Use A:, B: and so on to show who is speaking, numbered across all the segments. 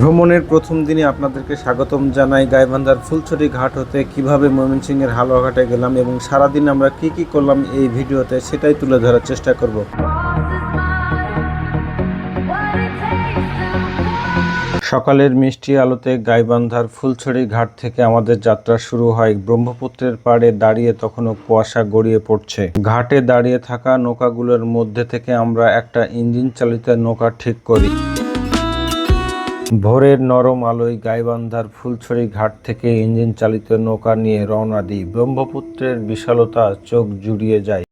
A: ভ্রমণের প্রথম দিনে আপনাদেরকে স্বাগতম জানাই গাইবান্ধার ফুলছড়ি ঘাট হতে কীভাবে ময়মনসিংহের হালুয়াঘাটে গেলাম এবং সারাদিন আমরা কি কি করলাম এই ভিডিওতে সেটাই তুলে ধরার চেষ্টা করব। সকালের মিষ্টি আলোতে গাইবান্ধার ফুলছড়ি ঘাট থেকে আমাদের যাত্রা শুরু হয়। ব্রহ্মপুত্রের পাড়ে দাঁড়িয়ে তখনও কুয়াশা গড়িয়ে পড়ছে। ঘাটে দাঁড়িয়ে থাকা নৌকাগুলোর মধ্যে থেকে আমরা একটা ইঞ্জিন চালিত নৌকা ঠিক করি। ভোরের নরম আলোয় গাইবান্ধার ফুলছড়ি ঘাট থেকে ইঞ্জিন চালিত নৌকা নিয়ে রওনা দিই ব্রহ্মপুত্রের বিশালতা চোখ জুড়িয়ে যায়।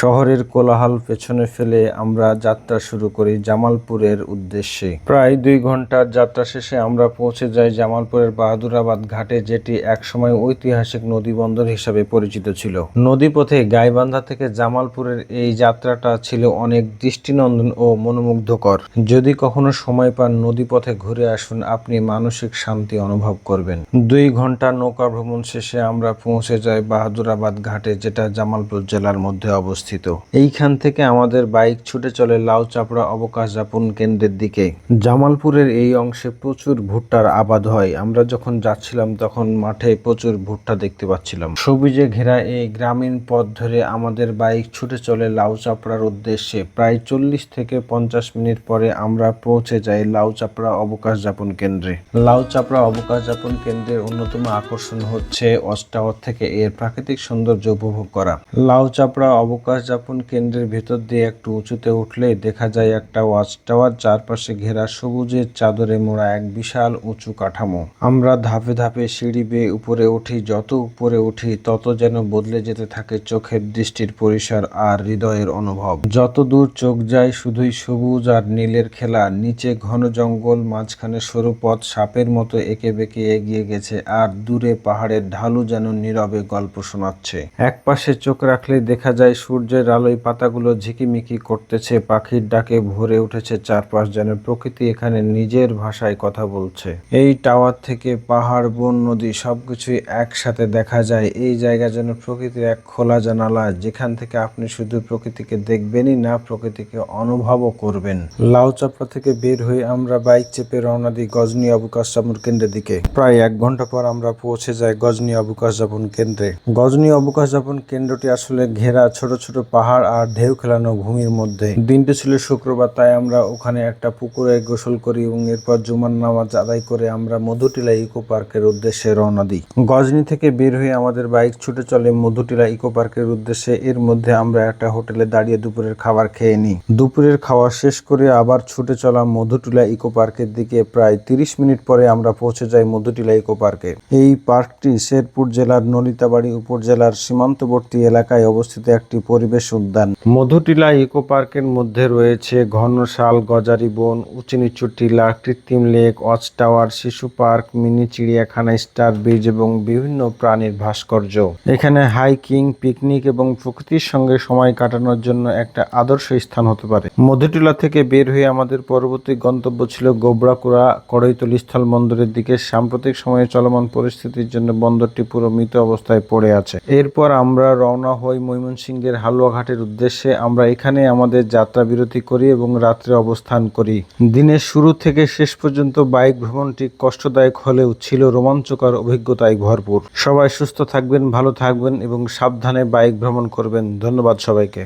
A: শহরের কোলাহল পেছনে ফেলে আমরা যাত্রা শুরু করি জামালপুরের উদ্দেশ্যে। প্রায় দুই ঘণ্টার যাত্রা শেষে আমরা পৌঁছে যাই জামালপুরের বাহাদুরাবাদ ঘাটে, যেটি একসময় ঐতিহাসিক নদী বন্দর হিসাবে পরিচিত ছিল। নদীপথে গাইবান্ধা থেকে জামালপুরের এই যাত্রাটা ছিল অনেক দৃষ্টিনন্দন ও মনোমুগ্ধকর। যদি কখনো সময় পান নদীপথে ঘুরে আসুন, আপনি মানসিক শান্তি অনুভব করবেন। দুই ঘণ্টা নৌকা ভ্রমণ শেষে আমরা পৌঁছে যাই বাহাদুরাবাদ ঘাটে, যেটা জামালপুর জেলার মধ্যে অবস্থিত। এইখান থেকে আমাদের বাইক ছুটে চলে লাউ চাপড়া অবকাশ যাপন কেন্দ্রের দিকে। জামালপুরের এই অংশে প্রচুর ভুট্টার আবাদ হয়। আমরা যখন যাচ্ছিলাম তখন মাঠে প্রচুর ভুট্টা দেখতে পাচ্ছিলাম। সবুজে ঘেরা এই গ্রামীণ পথ ধরে আমাদের বাইক ছুটে চলে লাউ চাপড়ার উদ্দেশ্যে প্রায় চল্লিশ থেকে পঞ্চাশ মিনিট পরে আমরা পৌঁছে যাই লাউ চাপড়া অবকাশ যাপন কেন্দ্রে। লাউ চাপড়া অবকাশ যাপন কেন্দ্রের অন্যতম আকর্ষণ হচ্ছে অস্টাওয়ার থেকে এর প্রাকৃতিক সৌন্দর্য উপভোগ করা। লাউ চাপড়া অবকাশ যাপন কেন্দ্রের ভেতর দিয়ে একটু উঁচুতে উঠলে দেখা যায় একটা ওয়াচ টাওয়ার, চারপাশে ঘেরা সবুজের চাদরে মোড়া এক বিশাল উঁচু কাঠামো। আমরা ধাপে ধাপে সিঁড়ি বেয়ে উপরে উঠি, যত উপরে উঠি তত যেন বদলে যেতে থাকে চোখের দৃষ্টির পরিসর আর হৃদয়ের অনুভব। যত দূর চোখ যায় শুধুই সবুজ আর নীলের খেলা, নিচে ঘন জঙ্গল, মাঝখানে সরু পথ, সাপের মতো এঁকে বেঁকে এগিয়ে গেছে আর দূরে পাহাড়ের ঢালু যেন নীরবে গল্প শোনাচ্ছে। এক পাশে চোখ রাখলে দেখা যায় সূর্যের আলোয় পাতাগুলো ঝিকিমিকি করতেছে, পাখির ডাকে ভরে উঠেছে চারপাশ যেন প্রকৃতি এখানে নিজের ভাষায় কথা বলছে। এই টাওয়ার থেকে পাহাড়, বন, নদী সবকিছুই একসাথে দেখা যায়। এই জায়গা যেন প্রকৃতির এক খোলা জানালা, যেখান থেকে আপনি শুধু প্রকৃতিকে দেখবেনই না, প্রকৃতিকে অনুভবও করবেন। লাউ চাপড়া থেকে বের হয়ে আমরা বাইক চেপে রওনা দিই গজনী অবকাশ যাপন কেন্দ্রের দিকে। প্রায় এক ঘণ্টা পর আমরা পৌঁছে যাই গজনী অবকাশ যাপন কেন্দ্রে। গজনী অবকাশ যাপন কেন্দ্রটি আসলে ঘেরা, ছোট ছোট পাহাড় আর ঢেউ খেলানো ভূমির মধ্যে। দিনটি ছিল শুক্রবার, তাই আমরা ওখানে একটা পুকুরে গোসল করি এবং এরপর জুমার নামাজ আদায় করে আমরা মধুটিলা ইকো পার্কের উদ্দেশ্যে রওনা দিই। গজনি থেকে বের হয়ে আমাদের বাইক ছুটে চলে মধুটিলা ইকো পার্কের উদ্দেশ্যে। এর মধ্যে আমরা একটা হোটেলে দাঁড়িয়ে দুপুরের খাবার খেয়ে নিই। দুপুরের খাওয়া শেষ করে আবার ছুটে চলা মধুটিলা ইকো পার্কের দিকে প্রায় তিরিশ মিনিট পরে আমরা পৌঁছে যাই মধুটিলা ইকো পার্কে। এই পার্কটি শেরপুর জেলার নলিতাবাড়ি উপজেলার সীমান্তবর্তী এলাকায় অবস্থিত একটি পরিবেশ উদ্যান। মধুটিলা ইকো পার্কের মধ্যে রয়েছে ঘন শাল, গজারি বন উঁচু নিচু টিলা, কৃত্রিম লেক, ওয়াচ টাওয়ার, শিশু পার্ক, মিনি চিড়িয়াখানা, স্টার ব্রিজ এবং বিভিন্ন প্রাণীর ভাস্কর্য। এখানে হাইকিং, পিকনিক এবং প্রকৃতির সঙ্গে সময় কাটানোর জন্য একটা আদর্শ স্থান হতে পারে। মধুটিলা থেকে বের হয়ে আমাদের পরবর্তী গন্তব্য ছিল গোবরাকুড়া কড়ইতল স্থল বন্দরের দিকে। সাম্প্রতিক সময়ে চলমান পরিস্থিতির জন্য বন্দরটি পুরো মৃত অবস্থায় পড়ে আছে। এরপর আমরা রওনা হই ময়মনসিংহের হালুয়াঘাটের উদ্দেশ্যে আমরা এখানে আমাদের যাত্রা বিরতি করি এবং রাত্রে অবস্থান করি। দিনের শুরু থেকে শেষ পর্যন্ত বাইক ভ্রমণটি কষ্টদায়ক হলেও ছিল রোমাঞ্চকর অভিজ্ঞতায় ভরপুর। সবাই সুস্থ থাকবেন, ভালো থাকবেন এবং সাবধানে বাইক ভ্রমণ করবেন। ধন্যবাদ সবাইকে।